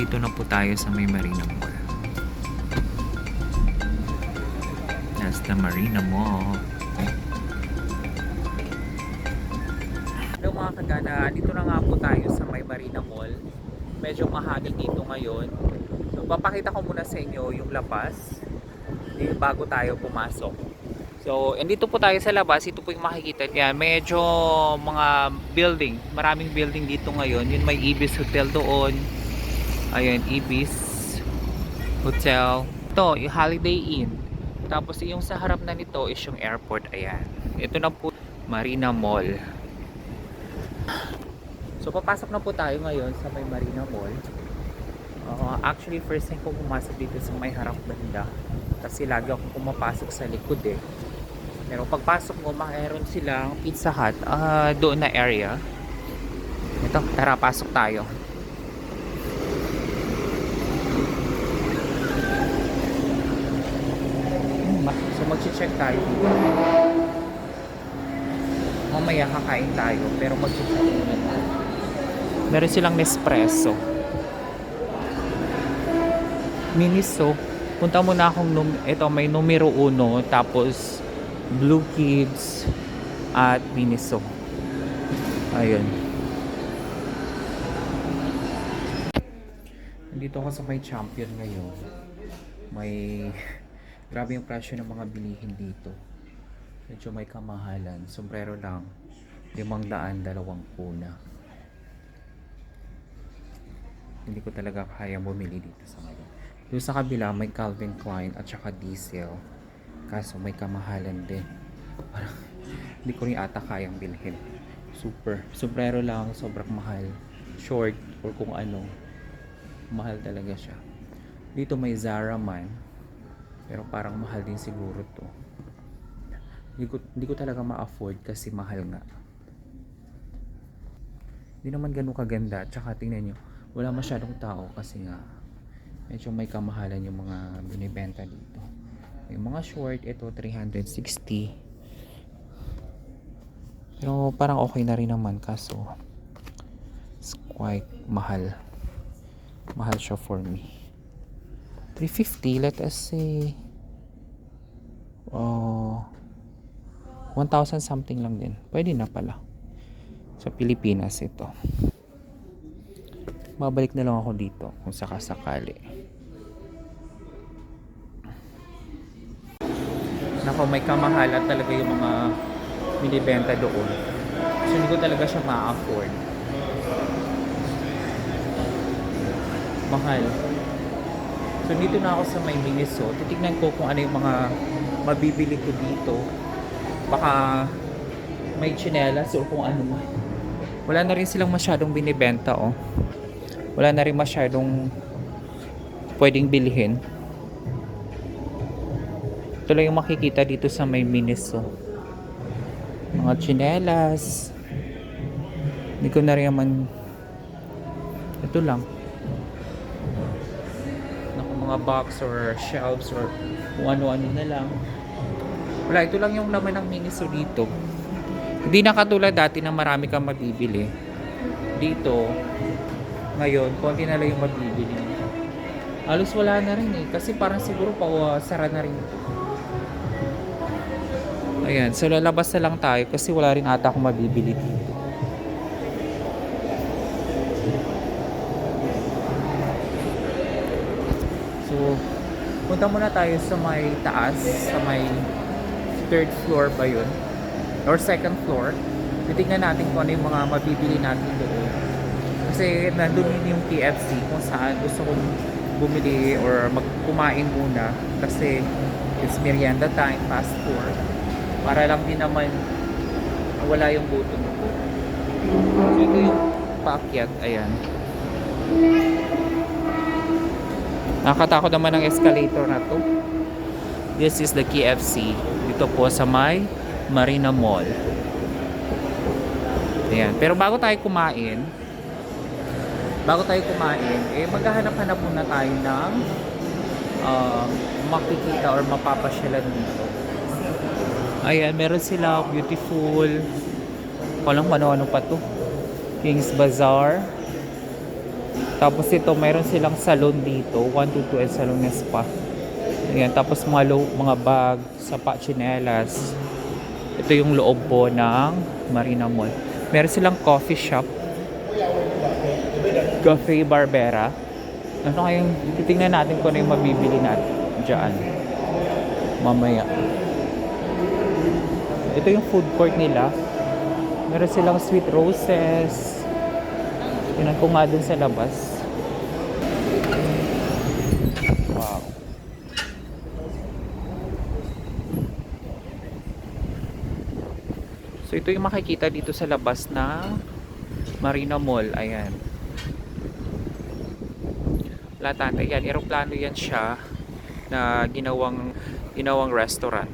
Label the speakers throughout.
Speaker 1: Dito na po tayo sa may Marina Mall. That's the Marina Mall. Hello mga kagana, dito na nga po tayo sa may Marina Mall. Medyo mahangin dito ngayon. So papakita ko muna sa inyo yung labas bago tayo pumasok. So, andito po tayo sa labas. Ito po yung makikita niyan. Medyo mga building. Maraming building dito ngayon. Yun may Ibis Hotel doon. Ayan, Ibis Hotel. Ito, yung Holiday Inn. Tapos yung sa harap na nito is yung airport. Ayan. Ito na po, Marina Mall. So, papasok na po tayo ngayon sa may Marina Mall. Uh, actually, first time ko pumasok dito sa may harap banda. Kasi lagi ako pumapasok sa likod eh. Pero pagpasok mo, mayroon silang Pizza Hut ah, doon na area. Ito, tara, pasok tayo. Ma- So mag-check tayo dito. Mamaya kakain tayo, pero mag-check muna tayo. Meron silang Nespresso. Miniso. Punta muna akong num ito may numero 1 tapos Blue Kids at Miniso. Ayun. Nandito ako sa may champion ngayon. May grabe yung presyo ng mga bilihin dito. Medyo may kamahalan. Sombrero lang. Limang daan, dalawang kuna. Hindi ko talaga kaya bumili dito sa ngayon. Doon sa kabila, may Calvin Klein at saka diesel. Kaso may kamahalan din. Parang hindi ko rin ata kayang bilhin. Super. Sombrero lang, sobrang mahal. Short or kung ano. Mahal talaga siya. Dito may Zara man. Pero parang mahal din siguro to. Hindi ko, hindi ko talaga ma-afford kasi mahal nga. Hindi naman ganun kaganda. Tsaka tingnan nyo, wala masyadong tao kasi nga medyo may kamahalan yung mga binibenta dito. Yung mga short, ito 360. Pero parang okay na rin naman kaso it's quite mahal. Mahal siya for me. 350, let us say oh 1,000 something lang din. Pwede na pala. Sa Pilipinas ito. Babalik na lang ako dito kung sakasakali. Nako, may kamahalan talaga yung mga binibenta doon. So, hindi ko talaga siya ma-afford. Mahal. So, dito na ako sa may Miniso. Titignan ko kung ano yung mga mabibili ko dito. Baka may chinelas o kung ano. Wala na rin silang masyadong binibenta, oh. Wala na rin masyadong pwedeng bilhin. Ito lang yung makikita dito sa may Miniso. Mga chinelas. Hindi ko na rin naman... Ito lang. Naku, mga box or shelves or kung ano-ano na lang. Wala, ito lang yung laman ng Miniso dito. Hindi na katulad dati na marami kang mabibili. Dito, ngayon, konti na lang yung mabibili. Halos wala na rin eh. Kasi parang siguro pa uh, na rin. Ayan, so lalabas na lang tayo kasi wala rin ata akong mabibili dito. So, punta muna tayo sa may taas, sa may third floor ba yun? Or second floor. Titignan natin kung ano yung mga mabibili natin doon. Kasi nandun yun yung KFC kung saan gusto kong bumili or magkumain muna kasi it's merienda time, fast food. Para lang din naman wala yung gutom ko. So ito yung paakyat, ayan. Nakakatakot naman ang escalator na to. This is the KFC. Dito po sa may Marina Mall. Ayan. Pero bago tayo kumain, bago tayo kumain, eh maghahanap-hanap muna tayo ng um, makikita or mapapasyalan dito. Ayan, meron sila beautiful walang ano-ano pa to King's Bazaar Tapos ito, mayroon silang salon dito. 122 and salon na spa. Ayan, tapos mga, lo, mga bag, sapa, chinelas. Ito yung loob po ng Marina Mall. Meron silang coffee shop. Cafe Barbera. Ano kayong, titingnan natin kung ano yung mabibili natin dyan. Mamaya. Ito yung food court nila. Meron silang sweet roses. Tingnan ko nga dun sa labas. Wow. So ito yung makikita dito sa labas ng Marina Mall. Ayan. Latanda yan. Aeroplano yan siya na ginawang ginawang restaurant.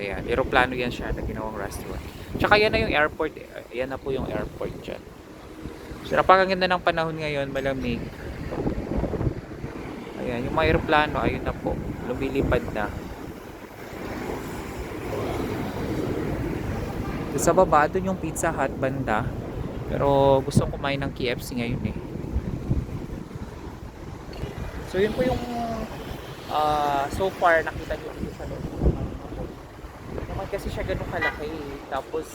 Speaker 1: Ayan. Aeroplano yan siya na ginawang restaurant. Tsaka yan na yung airport. eh. Yan na po yung airport dyan. So napakaganda ng panahon ngayon. Malamig. Ayan. Yung mga aeroplano, ayun na po. Lumilipad na. Sa baba, doon yung Pizza Hut banda. Pero gusto kumain ng KFC ngayon eh. So yun po yung ah, so far nakita nyo dito sa loob naman kasi siya ganun kalaki eh. Tapos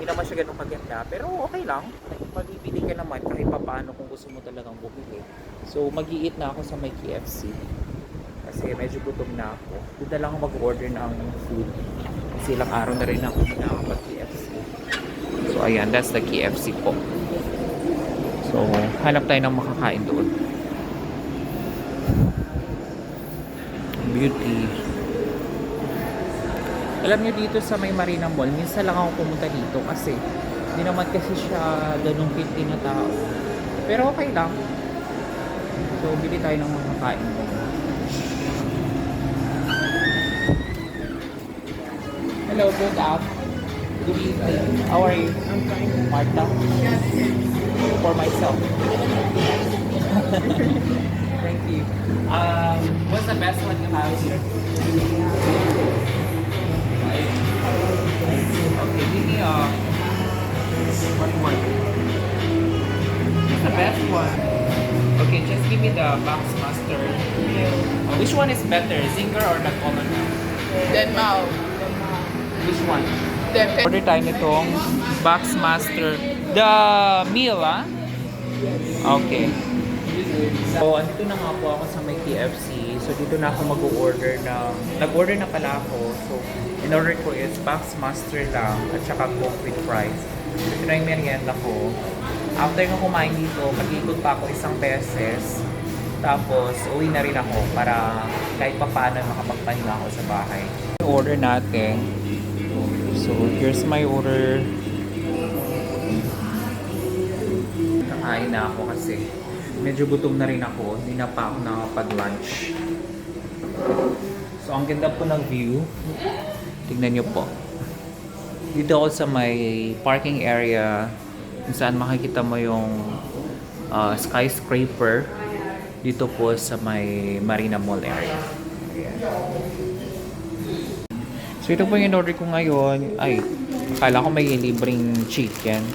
Speaker 1: hindi naman siya ganun kaganda. Pero okay lang. Pag-ibili ka naman kahit papaano kung gusto mo talagang bumili. So mag na ako sa may KFC. Kasi medyo gutom na ako. Doon lang ako mag-order ng food. Kasi ilang araw na rin ako nakakapag-KFC. So ayan, that's the KFC po. So hanap tayo ng makakain doon. Beauty. Alam niyo dito sa may Marina Mall, minsan lang ako pumunta dito kasi hindi naman kasi siya ganun kinti na tao. Pero okay lang. So, bili tayo ng makakain doon. Hello, good up. Good evening. How are you? I'm fine. Marta? For myself. Thank you. Um, what's the best one you have here? Okay, me a one. What's the best one? Okay, just give me the box master. Uh, which one is better, Zinger or the Colonel?
Speaker 2: Denmao.
Speaker 1: Which one?
Speaker 2: Depende.
Speaker 1: Order tayo nitong box master. The meal, ah? Okay. So, andito na nga po ako sa may KFC. So, dito na ako mag-order ng... Nag-order na pala ako. So, in order ko is box master lang at saka coke with fries. Ito na yung merienda ko. After nung kumain dito, mag-ikot pa ako isang beses. Tapos, uwi na rin ako para kahit pa paano makapagpahinga ako sa bahay. Order natin. So, here's my order. Kakain na ako kasi medyo gutom na rin ako. Hindi na pa ako nakapag-lunch. So, ang ganda po ng view. Tignan nyo po. Dito ako sa may parking area kung saan makikita mo yung uh, skyscraper dito po sa may Marina Mall area. Ayan. So ito po yung order ko ngayon. Ay, akala ko may libreng chicken.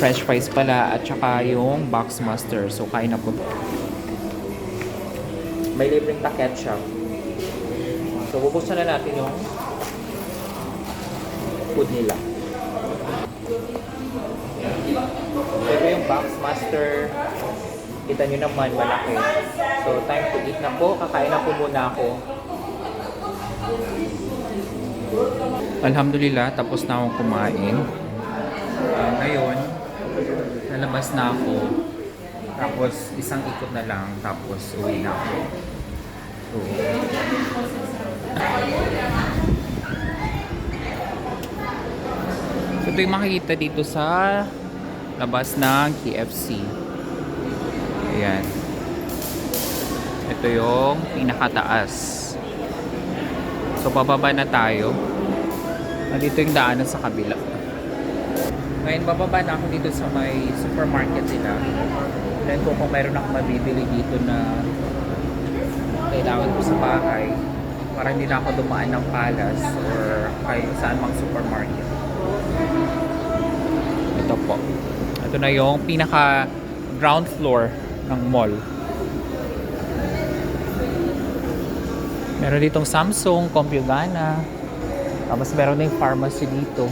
Speaker 1: French fries pala at saka yung box master. So kain na po. May libreng pa ketchup. So bubuksan na natin yung food nila. Ito yung box master. Kita nyo naman, malaki. So, time to eat na po. Kakain na po muna ako. Alhamdulillah, tapos na akong kumain. Ah, ngayon, nalabas na ako. Tapos, isang ikot na lang. Tapos, uwi na ako. So, so ito yung makikita dito sa labas ng KFC. Ayan. Ito yung pinakataas. So, bababa na tayo. Nandito yung daanan sa kabila. Ngayon, bababa na ako dito sa may supermarket nila. Then ko kung mayroon akong mabibili dito na kailangan ko sa bahay para hindi na ako dumaan ng Palace or kahit saan mang supermarket. Ito po. Ito na yung pinaka ground floor ng mall. Meron ditong Samsung, Compugana. Tapos meron ding pharmacy dito.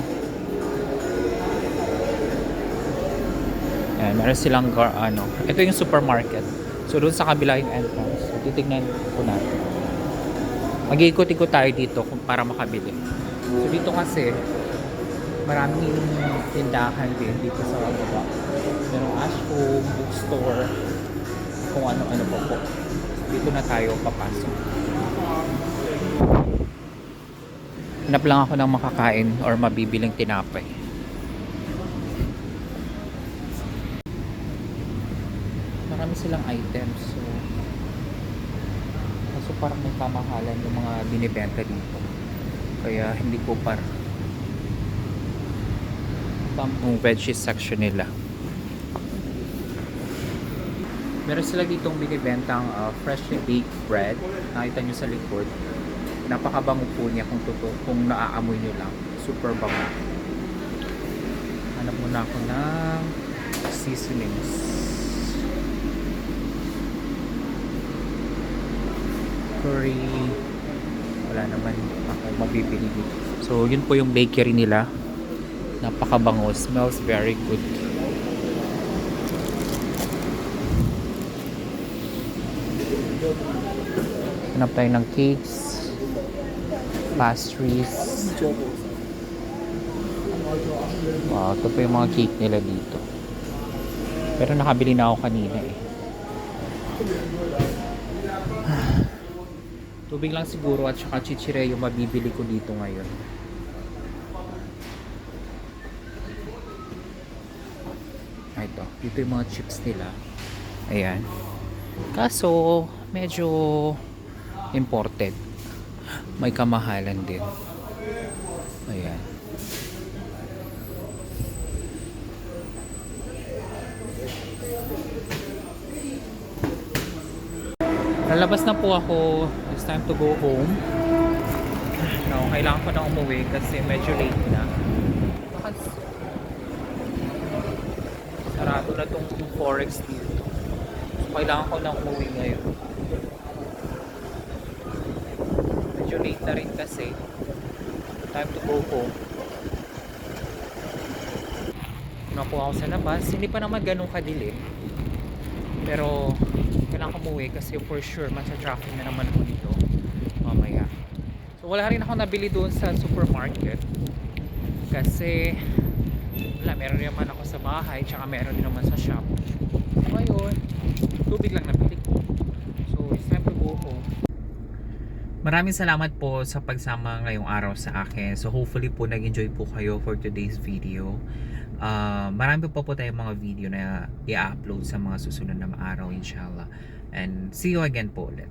Speaker 1: Ayan, meron silang gar, ano. Ito yung supermarket. So doon sa kabila yung entrance. So titignan po natin. Mag-iikot-ikot tayo dito para makabili. So dito kasi maraming tindahan din dito sa baba. Merong Ashhome, bookstore, kung ano-ano pa po. Dito na tayo papasok. Hanap lang ako ng makakain or mabibiling tinapay. Marami silang items. So, kaso parang may kamahalan yung mga binibenta dito. Kaya hindi ko par yung veggies section nila. Meron sila ditong binibentang uh, freshly baked bread. Nakita nyo sa likod. Napakabango po niya kung totoo, kung naaamoy nyo lang. Super bango. Hanap muna ako ng seasonings. Curry. Wala naman ako mabibili dito. So, yun po yung bakery nila. Napakabango. Smells very good. Hanap tayo ng cakes, pastries. Wow, ito po yung mga cake nila dito. Pero nakabili na ako kanina eh. Tubig lang siguro at saka chichire yung mabibili ko dito ngayon. Ah, Ito, dito yung mga chips nila. Ayan. Kaso, medyo imported. May kamahalan din. Ayan. Lalabas na po ako. It's time to go home. No, kailangan ko na umuwi kasi medyo late na. Na tong forex dito. So, kailangan ko na umuwi ngayon. Medyo late na rin kasi. Time to go home. Nakuha ako sa labas. Hindi pa naman ganun kadilim. Pero kailangan ko umuwi kasi for sure matcha-traffic na naman ako dito mamaya. So wala rin ako nabili doon sa supermarket kasi wala, meron naman ako sa bahay tsaka meron din naman sa shop. So ayun, tubig lang nabili ko. So it's time to go home. Maraming salamat po sa pagsama ngayong araw sa akin. So hopefully po nag-enjoy po kayo for today's video. Uh, marami pa po tayong mga video na i-upload sa mga susunod na araw inshallah. And see you again po ulit.